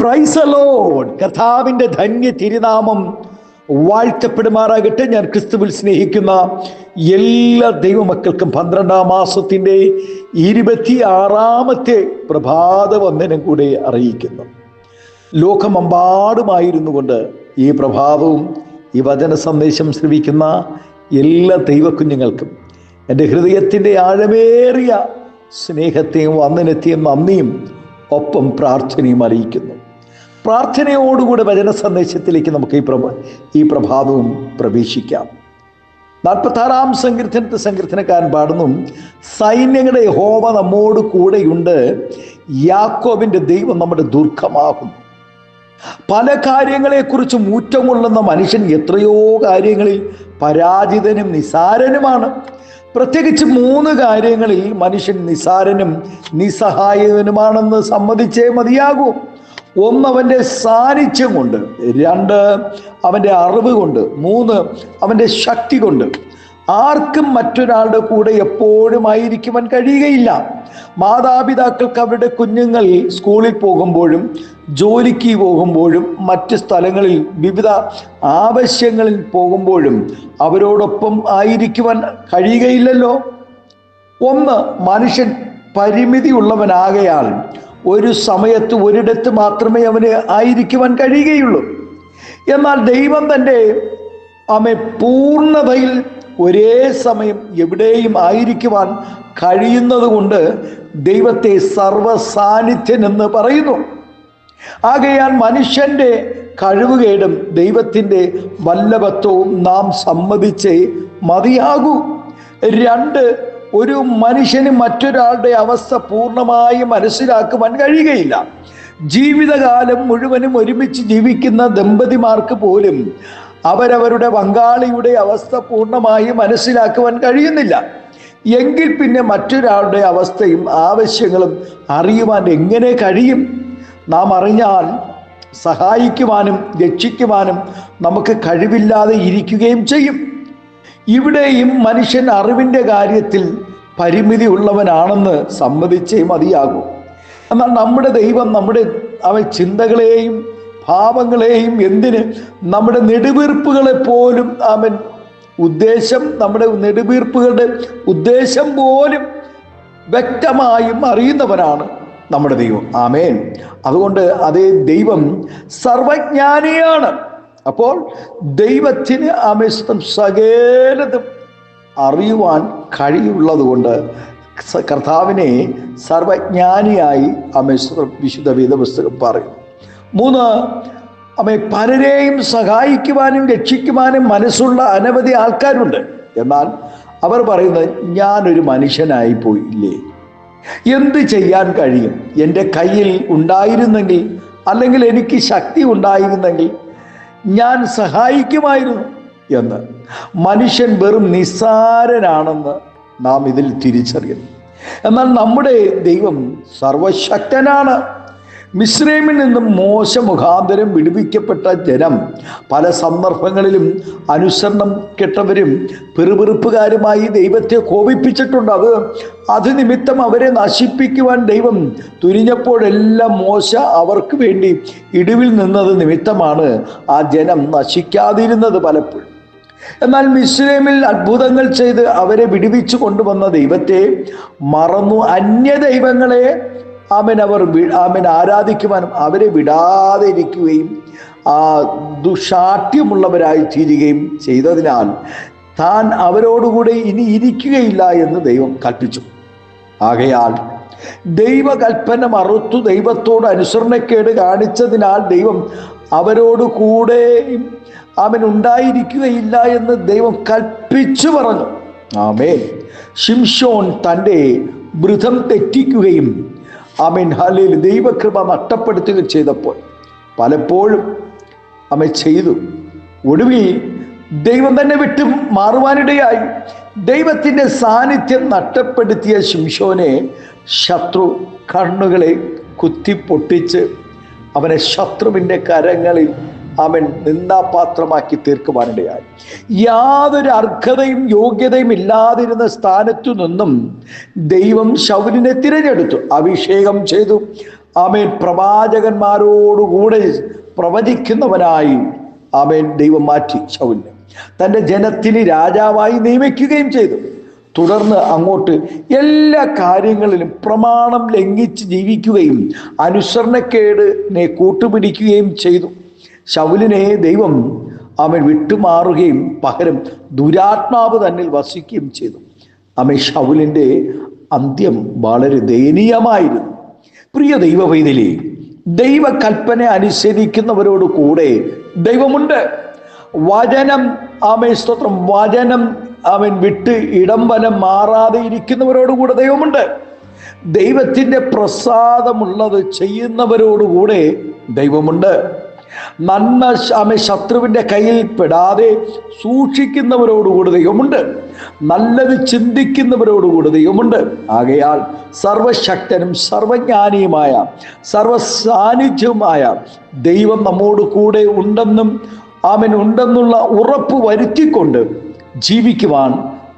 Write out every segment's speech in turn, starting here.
പ്രൈസലോഡ് കർത്താവിന്റെ ധന്യ തിരുനാമം വാഴ്ത്തപ്പെടുമാറാകട്ടെ. ഞാൻ ക്രിസ്തുവിൽ സ്നേഹിക്കുന്ന എല്ലാ ദൈവമക്കൾക്കും പന്ത്രണ്ടാം മാസത്തിന്റെ ഇരുപത്തി ആറാമത്തെ പ്രഭാത വന്ദനം കൂടെ അറിയിക്കുന്നു. ലോകമെമ്പാടുമായിരുന്നു കൊണ്ട് ഈ പ്രഭാതവും ഈ വചന സന്ദേശം ശ്രവിക്കുന്ന എല്ലാ ദൈവക്കുഞ്ഞുങ്ങൾക്കും എന്റെ ഹൃദയത്തിന്റെ ആഴമേറിയ സ്നേഹത്തെയും വന്ദനത്തെയും നന്ദിയും ഒപ്പം പ്രാർത്ഥനയും അറിയിക്കുന്നു. പ്രാർത്ഥനയോടുകൂടെ വചന സന്ദേശത്തിലേക്ക് നമുക്ക് ഈ പ്രഭ ഈ പ്രഭാതവും പ്രവേശിക്കാം. നാൽപ്പത്താറാം സങ്കീർത്തനത്തെ സങ്കീർത്തനക്കാരൻ പാടുന്നു സൈന്യങ്ങളുടെ ഹോമ നമ്മോട് കൂടെയുണ്ട് യാക്കോബിന്റെ ദൈവം നമ്മുടെ ദുർഘമാകുന്നു പല കാര്യങ്ങളെക്കുറിച്ച് മൂറ്റം കൊള്ളുന്ന മനുഷ്യൻ എത്രയോ കാര്യങ്ങളിൽ പരാജിതനും നിസാരനുമാണ്. പ്രത്യേകിച്ച് മൂന്ന് കാര്യങ്ങളിൽ മനുഷ്യൻ നിസാരനും നിസ്സഹായകനുമാണെന്ന് സമ്മതിച്ചേ മതിയാകൂ. ഒന്ന് അവന്റെ സാന്നിധ്യം കൊണ്ട് രണ്ട് അവന്റെ അറിവ് കൊണ്ട് മൂന്ന് അവന്റെ ശക്തി കൊണ്ട്. ആർക്കും മറ്റൊരാളുടെ കൂടെ എപ്പോഴും ആയിരിക്കുവാൻ കഴിയുകയില്ല. മാതാപിതാക്കൾക്ക് അവരുടെ കുഞ്ഞുങ്ങൾ സ്കൂളിൽ പോകുമ്പോഴും ജോലിക്ക് പോകുമ്പോഴും മറ്റ് സ്ഥലങ്ങളിൽ വിവിധ ആവശ്യങ്ങളിൽ പോകുമ്പോഴും അവരോടൊപ്പം ആയിരിക്കുവാൻ കഴിയുകയില്ലല്ലോ. ഒന്ന് മനുഷ്യൻ പരിമിതിയുള്ളവനാകയാൽ ഒരു സമയത്ത് ഒരിടത്ത് മാത്രമേ അവന് ആയിരിക്കുവാൻ കഴിയുകയുള്ളൂ. എന്നാൽ ദൈവം തന്റെ അമ്മ പൂർണതയിൽ ഒരേ സമയം എവിടെയും ആയിരിക്കുവാൻ കഴിയുന്നതുകൊണ്ട് ദൈവത്തെ സർവസാന്നിധ്യൻ എന്ന് പറയുന്നു. ആകയാൽ മനുഷ്യന്റെ കഴിവുകേടും ദൈവത്തിന്റെ വല്ലഭത്വവും നാം സമ്മതിച്ചേ മതിയാകൂ. രണ്ട് ഒരു മനുഷ്യന് മറ്റൊരാളുടെ അവസ്ഥ പൂർണമായി മനസ്സിലാക്കുവാൻ കഴിയുകയില്ല. ജീവിതകാലം മുഴുവനും ഒരുമിച്ച് ജീവിക്കുന്ന ദമ്പതിമാർക്ക് പോലും അവരവരുടെ പങ്കാളിയുടെ അവസ്ഥ പൂർണമായി മനസ്സിലാക്കുവാൻ കഴിയുന്നില്ല. എങ്കിൽ പിന്നെ മറ്റൊരാളുടെ അവസ്ഥയും ആവശ്യങ്ങളും അറിയുവാൻ എങ്ങനെ കഴിയും? നാം അറിഞ്ഞാൽ സഹായിക്കുവാനും രക്ഷിക്കുവാനും നമുക്ക് കഴിവില്ലാതെ ഇരിക്കുകയും ചെയ്യും. ഇവിടെയും മനുഷ്യൻ അറിവിന്റെ കാര്യത്തിൽ പരിമിതി ഉള്ളവനാണെന്ന് സമ്മതിച്ചേ മതിയാകൂ. എന്നാൽ നമ്മുടെ ദൈവം നമ്മുടെ അവൻ ചിന്തകളെയും ഭാവങ്ങളെയും എന്തിന് നമ്മുടെ നെടുവീർപ്പുകളെ പോലും അവൻ ഉദ്ദേശം നമ്മുടെ നെടുവീർപ്പുകളുടെ ഉദ്ദേശം പോലും വ്യക്തമായും അറിയുന്നവനാണ് നമ്മുടെ ദൈവം. ആമേൻ. അതുകൊണ്ട് അതേ ദൈവം സർവജ്ഞാനിയാണ്. അപ്പോൾ ദൈവത്തിന് അമിഷ്ടം സകലതും അറിയുവാൻ കഴിയുള്ളത് കൊണ്ട് കർത്താവിനെ സർവജ്ഞാനിയായി അമിശ്രം വിശുദ്ധ വേദപുസ്തകം പറയും മൂന്ന് അമ്മ പലരെയും സഹായിക്കുവാനും രക്ഷിക്കുവാനും മനസ്സുള്ള അനവധി ആൾക്കാരുണ്ട്. എന്നാൽ അവർ പറയുന്നത് ഞാനൊരു മനുഷ്യനായി പോയില്ലേ? എന്ത് ചെയ്യാൻ കഴിയും? എന്റെ കയ്യിൽ ഉണ്ടായിരുന്നെങ്കിൽ അല്ലെങ്കിൽ എനിക്ക് ശക്തി ഉണ്ടായിരുന്നെങ്കിൽ ഞാൻ സഹായിക്കുമായിരുന്നു എന്ന്. മനുഷ്യൻ വെറും നിസ്സാരനാണെന്ന് നാം ഇതിൽ തിരിച്ചറിയുന്നു എന്നാൽ നമ്മുടെ ദൈവം സർവശക്തനാണ്. മിശ്രമിൽ നിന്നും മോശ മുഖാന്തരം വിടുവിക്കപ്പെട്ട ജനം പല സന്ദർഭങ്ങളിലും അനുസരണം കെട്ടവരും പെറുപെറുപ്പുകാരുമായി ദൈവത്തെ കോപിപ്പിച്ചിട്ടുണ്ട്. അത് അത് നിമിത്തം അവരെ നശിപ്പിക്കുവാൻ ദൈവം തുനിഞ്ഞപ്പോഴെല്ലാം മോശ അവർക്ക് വേണ്ടി ഇടിവിൽ നിന്നത് നിമിത്തമാണ് ആ ജനം നശിക്കാതിരുന്നത് പലപ്പോഴും. എന്നാൽ മിശ്രമിൽ അത്ഭുതങ്ങൾ ചെയ്ത് അവരെ വിടുവിച്ചു കൊണ്ടുവന്ന ദൈവത്തെ മറന്നു. അന്യ ദൈവങ്ങളെ ആമൻ അവർ ആമൻ ആരാധിക്കുവാനും അവരെ വിടാതെ ഇരിക്കുകയും ആ ദുഷാഠ്യമുള്ളവരായി തീരുകയും ചെയ്തതിനാൽ താൻ അവരോടുകൂടെ ഇനി ഇരിക്കുകയില്ല എന്ന് ദൈവം കൽപ്പിച്ചു. ആകയാൽ ദൈവകൽപ്പന മറുത്തു ദൈവത്തോട് അനുസരണക്കേട് കാണിച്ചതിനാൽ ദൈവം അവരോട് കൂടെ അവൻ ഉണ്ടായിരിക്കുകയില്ല എന്ന് ദൈവം കൽപ്പിച്ചു പറഞ്ഞു. ആമേ ഷിംഷോൻ തന്റെ വൃതം തെറ്റിക്കുകയും ആമേൻ ഹലിൽ ദൈവകൃപ നഷ്ടപ്പെടുത്തുകയും ചെയ്തപ്പോൾ പലപ്പോഴും അമ്മ ചെയ്തു. ഒടുവിൽ ദൈവം തന്നെ വിട്ട് മാറുവാനിടയായി. ദൈവത്തിന്റെ സാന്നിധ്യം നഷ്ടപ്പെടുത്തിയ ശിംഷോനെ ശത്രു കണ്ണുകളെ കുത്തിപ്പൊട്ടിച്ച് അവനെ ശത്രുവിന്റെ കരങ്ങളിൽ അവൻ നിന്ദാപാത്രമാക്കി തീർക്കുവാനിടയായി. യാതൊരു അർഹതയും യോഗ്യതയും ഇല്ലാതിരുന്ന സ്ഥാനത്തു നിന്നും ദൈവം ശൗലിനെ തിരഞ്ഞെടുത്തു. അഭിഷേകം ചെയ്തു. ആമേൻ. പ്രവാചകന്മാരോടുകൂടെ പ്രവചിക്കുന്നവനായി ആമേൻ ദൈവം മാറ്റി ശൗലിനെ. തന്റെ ജനത്തിന് രാജാവായി നിയമിക്കുകയും ചെയ്തു. തുടർന്ന് അങ്ങോട്ട് എല്ലാ കാര്യങ്ങളിലും പ്രമാണം ലംഘിച്ച് ജീവിക്കുകയും അനുസരണക്കേടിനെ കൂട്ടുപിടിക്കുകയും ചെയ്തു. ശൗലിനെ ദൈവം അവൻ വിട്ടുമാറുകയും പകരം ദുരാത്മാവ് തന്നിൽ വസിക്കുകയും ചെയ്തു. അമ്മ ഷൗലിന്റെ അന്ത്യം വളരെ ദയനീയമായിരുന്നു. പ്രിയ ദൈവ ദൈവകൽപ്പന അനുസരിക്കുന്നവരോട് കൂടെ ദൈവമുണ്ട്. വചനം ആമേ സ്തോത്രം വചനം അവൻ വിട്ട് ഇടം വലം മാറാതെ ഇരിക്കുന്നവരോട് കൂടെ ദൈവമുണ്ട്. ദൈവത്തിന്റെ പ്രസാദമുള്ളത് ചെയ്യുന്നവരോടുകൂടെ ദൈവമുണ്ട്. നന്മ ആമെ ശത്രുവിന്റെ കയ്യിൽ പെടാതെ സൂക്ഷിക്കുന്നവരോടുകൂടെ ദൈവമുണ്ട്. നല്ലത് ചിന്തിക്കുന്നവരോടുകൂടെ ദൈവമുണ്ട്. ആകയാൽ സർവശക്തനും സർവജ്ഞാനിയുമായ സർവസാന്നിധ്യവുമായ ദൈവം നമ്മോട് കൂടെ ഉണ്ടെന്നും അവൻ ഉണ്ടെന്നുള്ള ഉറപ്പ് വരുത്തിക്കൊണ്ട് ജീവിക്കുവാൻ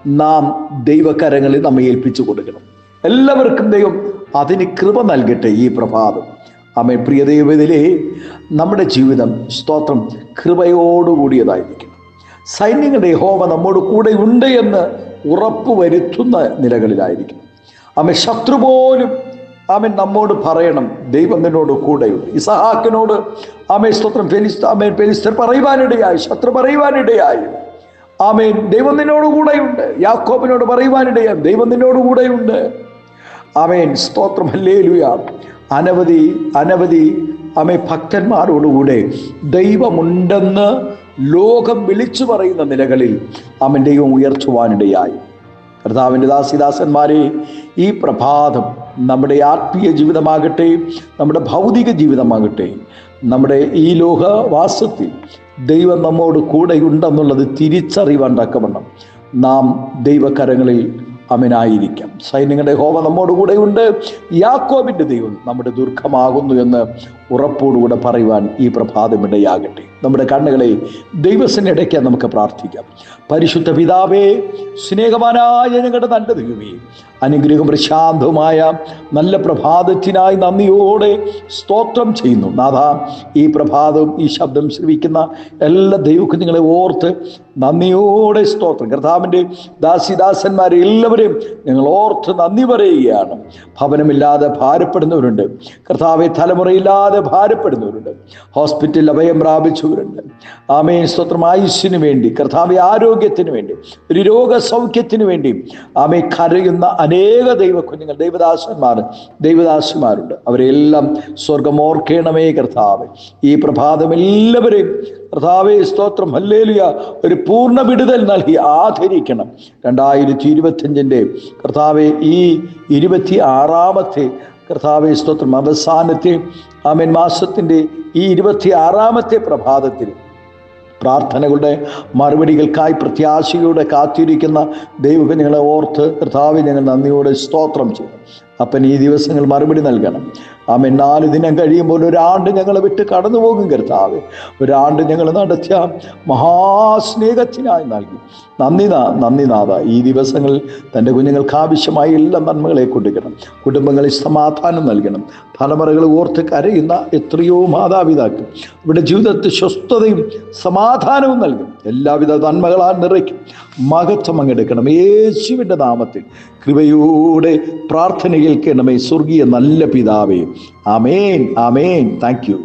നാം ദൈവകരങ്ങളിൽ നമ്മെ ഏൽപ്പിച്ചു കൊടുക്കണം എല്ലാവർക്കും ദൈവം അതിന് കൃപ നൽകട്ടെ ഈ പ്രഭാതം. അമ്മ പ്രിയ ദൈവത്തിലെ നമ്മുടെ ജീവിതം സ്തോത്രം കൃപയോടുകൂടിയതായിരിക്കണം സൈന്യങ്ങളുടെ ഹോമ നമ്മോട് കൂടെ ഉണ്ട് എന്ന് ഉറപ്പ് വരുത്തുന്ന നിലകളിലായിരിക്കണം അമ്മ ശത്രു പോലും അമ്മ നമ്മോട് പറയണം ദൈവം നിന്നോട് കൂടെയുണ്ട്. ഇസഹാക്കിനോട് ആമേ സ്തോത്രം ഫെലിസ് ആമേ ഫെലിസ്തർ പറയുവാനിടയായി ശത്രു പറയുവാനിടയായി. ആമേൻ ദൈവം നിന്നോട് കൂടെയുണ്ട്. യാക്കോബിനോട് പറയുവാനിടയായി ദൈവം നിന്നോട് കൂടെയുണ്ട്. ആമേൻ സ്തോത്രം ഹല്ലേലുയ. അനവധി അനവധി അമ്മ ഭക്തന്മാരോടുകൂടെ ദൈവമുണ്ടെന്ന് ലോകം വിളിച്ചു പറയുന്ന നിലകളിൽ അവൻ ദൈവം ഉയർത്തുവാനിടയായി. കർത്താവിന്റെ ദാസിദാസന്മാരെ ഈ പ്രഭാതം നമ്മുടെ ആത്മീയ ജീവിതമാകട്ടെ നമ്മുടെ ഭൗതിക ജീവിതമാകട്ടെ നമ്മുടെ ഈ ലോകവാസത്തിൽ ദൈവം നമ്മോട് കൂടെയുണ്ടെന്നുള്ളത് തിരിച്ചറിയുവാൻ തക്കവണ്ണം നാം ദൈവകരങ്ങളിൽ അമനായിരിക്കാം. സൈന്യങ്ങളുടെ ഹോമ നമ്മോട് കൂടെയുണ്ട് യാക്കോബിന്റെ ദൈവം നമ്മുടെ ദുർഘമാകുന്നു എന്ന് ഉറപ്പോടുകൂടെ പറയുവാൻ ഈ പ്രഭാതമിടയാകട്ടെ നമ്മുടെ കണ്ണുകളെ ദൈവത്തിനിടയ്ക്ക് നമുക്ക് പ്രാർത്ഥിക്കാം. പരിശുദ്ധ പിതാവേ സ്നേഹവാനായ ഞങ്ങളുടെ നല്ല ദൈവമേ അനുഗ്രഹം പ്രശാന്തവുമായ നല്ല പ്രഭാതത്തിനായി നന്ദിയോടെ സ്തോത്രം ചെയ്യുന്നു. നാഥ ഈ പ്രഭാതവും ഈ ശബ്ദം ശ്രവിക്കുന്ന എല്ലാ ദൈവക്കുഞ്ഞുങ്ങളെ ഓർത്ത് നന്ദിയോടെ സ്തോത്രം. കർത്താവിന്റെ ദാസിദാസന്മാരെ എല്ലാവരെയും ഞങ്ങൾ ഓർത്ത് നന്ദി പറയുകയാണ്. ഭവനമില്ലാതെ ഭാരപ്പെടുന്നവരുണ്ട്. കർത്താവെ തലമുറയില്ലാതെ ഭാരപ്പെടുന്നവരുണ്ട്. ഹോസ്പിറ്റലിൽ അഭയം പ്രാപിച്ചവരുണ്ട്. ആമേൻ. സ്വത്രം ആയുസ്സിന് വേണ്ടി കർത്താവെ ആരോഗ്യത്തിന് വേണ്ടി ഒരു രോഗസൗഖ്യത്തിന് വേണ്ടി ആമേ കരയുന്ന അനേക ദൈവ കുഞ്ഞുങ്ങൾ ദൈവദാസന്മാർ ദൈവദാസന്മാരുണ്ട് അവരെല്ലാം സ്വർഗം ഓർക്കണമേ കർത്താവ്. ഈ പ്രഭാതം എല്ലാവരെയും കർത്താവെ സ്തോത്രം ഹല്ലേലിയ ഒരു പൂർണ വിടുതൽ നൽകി ആദരിക്കണം. രണ്ടായിരത്തി ഇരുപത്തിയഞ്ചിന്റെ കർത്താവെ ഈ ഇരുപത്തി ആറാമത്തെ കർത്താവെ സ്തോത്രം. അവസാനത്തെ ആമീൻ മാസത്തിന്റെ ഈ ഇരുപത്തി ആറാമത്തെ പ്രഭാതത്തിൽ പ്രാർത്ഥനകളുടെ മറുപടികൾക്കായി പ്രത്യാശയോടെ കാത്തിരിക്കുന്ന ദൈവജനങ്ങളെ ഓർത്ത് കർത്താവ് ഞങ്ങൾ നന്ദിയോടെ സ്തോത്രം ചെയ്യും അപ്പൻ ഈ ദിവസങ്ങൾ മറുപടി നൽകണം. ആമൻ. നാല് ദിനം കഴിയുമ്പോൾ ഒരാണ്ട് ഞങ്ങൾ വിട്ട് കടന്നു പോകും കർത്താവ്. ഒരാണ്ട് ഞങ്ങൾ നടത്തിയ മഹാസ്നേഹത്തിനായി നൽകി. നന്ദി നാ നന്ദി നാഥ. ഈ ദിവസങ്ങളിൽ തന്റെ കുഞ്ഞുങ്ങൾക്ക് ആവശ്യമായ എല്ലാ നന്മകളെ കൊടുക്കണം. കുടുംബങ്ങളിൽ സമാധാനം നൽകണം. തലമുറകൾ ഓർത്ത് കരയുന്ന എത്രയോ മാതാപിതാക്കൾ ഇവിടെ ജീവിതത്തിൽ സ്വസ്ഥതയും സമാധാനവും നൽകും. എല്ലാവിധ നന്മകളാൽ നിറയ്ക്കും. മഹത്വം അങ്ങെടുക്കണം. യേശുവിന്റെ നാമത്തിൽ കൃപയോടെ പ്രാർത്ഥന കേൾക്കണമേ സ്വർഗീയ നല്ല പിതാവേ. ആമേൻ ആമേൻ താങ്ക് യു